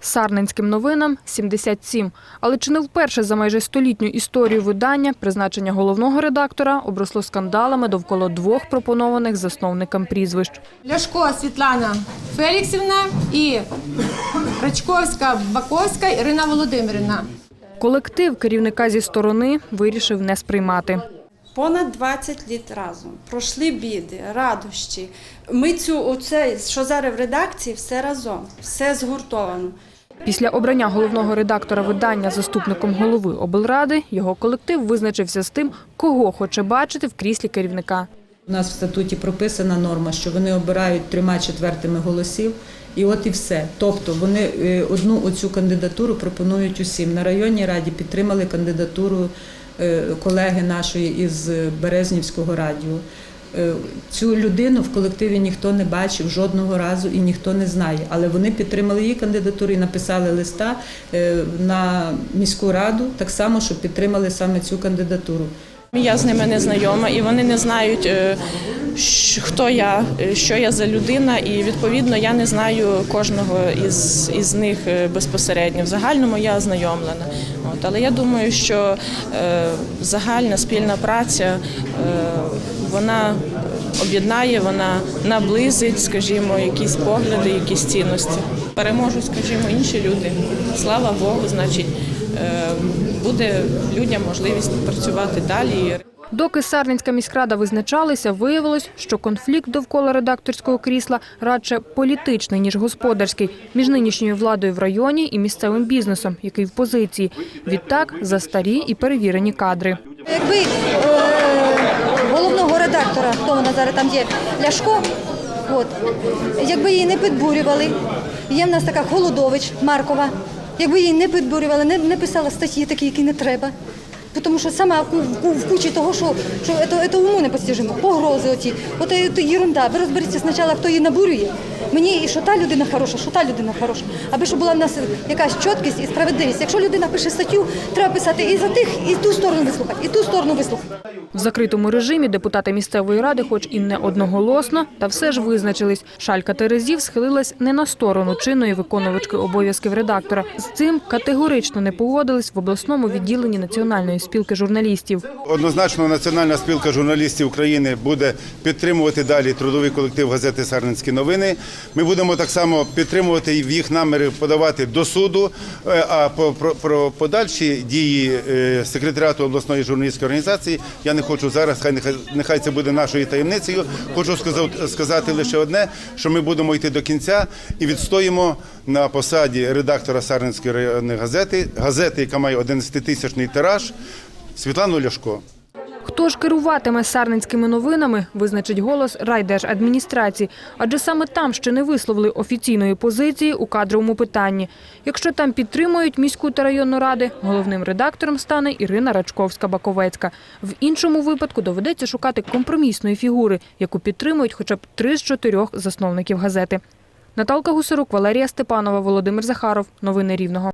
Сарненським новинам 77. Але чи не вперше за майже столітню історію видання призначення головного редактора обросло скандалами довкола двох пропонованих засновникам прізвищ. Ляшко Світлана Феліксівна і Рачковська Баковська Ірина Володимирівна. Колектив керівника зі сторони вирішив не сприймати. Понад 20 літ разом пройшли біди, радощі. Ми цю оце, що зараз в редакції, все разом, все згуртовано. Після обрання головного редактора видання заступником голови облради його колектив визначився з тим, кого хоче бачити в кріслі керівника. У нас в статуті прописана норма, що вони обирають трьома четвертими голосів, і от і все. Тобто вони е, одну оцю кандидатуру пропонують усім. На районній раді підтримали кандидатуру колеги нашої із Березнівського радіо. Е, Цю людину в колективі ніхто не бачив жодного разу і ніхто не знає. Але вони підтримали її кандидатуру і написали листа е, на міську раду, так само, що підтримали саме цю кандидатуру. Я з ними не знайома, і вони не знають, е, хто я, е, що я за людина, і відповідно я не знаю кожного із, із них е, безпосередньо. В загальному я ознайомлена. От, але я думаю, що е, загальна спільна праця е, вона об'єднає, вона наблизить, скажімо, якісь погляди, якісь цінності. Переможуть, скажімо, інші люди. Слава Богу, значить, буде людям можливість працювати далі. Доки Сарненська міськрада визначалися, виявилось, що конфлікт довкола редакторського крісла радше політичний, ніж господарський, між нинішньою владою в районі і місцевим бізнесом, який в позиції. Відтак за старі і перевірені кадри. Якби е, головного редактора, хто вона зараз там є, Ляшко, от, якби її не підбурювали, є в нас така Холодович Маркова, якби її не підбурювали, не, не писала статті такі, які не треба. Тому що сама в, кучі того, що, що це, це уму непостижимо, погрози оті, от це, єрунда. Ви розберіться спочатку, хто її набурює. Мені і що та людина хороша, що та людина хороша. Аби щоб була в нас якась чіткість і справедливість. Якщо людина пише статтю, треба писати і за тих, і ту сторону вислухати, і ту сторону вислухати. В закритому режимі депутати місцевої ради, хоч і не одноголосно, та все ж визначились. Шалька Терезів схилилась не на сторону чинної виконувачки обов'язків редактора. З цим категорично не погодились в обласному відділенні Національної спілки журналістів. Однозначно, Національна спілка журналістів України буде підтримувати далі трудовий колектив газети Сарненські новини. Ми будемо так само підтримувати в їх наміри подавати до суду. Е, А про, про подальші дії е, секретаріату обласної журналістської організації я не хочу зараз. Хай нехай, це буде нашою таємницею. Хочу сказати лише одне, що ми будемо йти до кінця і відстоїмо на посаді редактора Сарненської районної газети, газети, яка має 11-тисячний тираж. Світлану Ляшко. Хто ж керуватиме сарненськими новинами, визначить голос райдержадміністрації, адже саме там ще не висловили офіційної позиції у кадровому питанні. Якщо там підтримують міську та районну ради, головним редактором стане Ірина Рачковська-Баковецька. В іншому випадку доведеться шукати компромісної фігури, яку підтримують хоча б три з чотирьох засновників газети. Наталка Гусарук, Валерія Степанова, Володимир Захаров. Новини Рівного.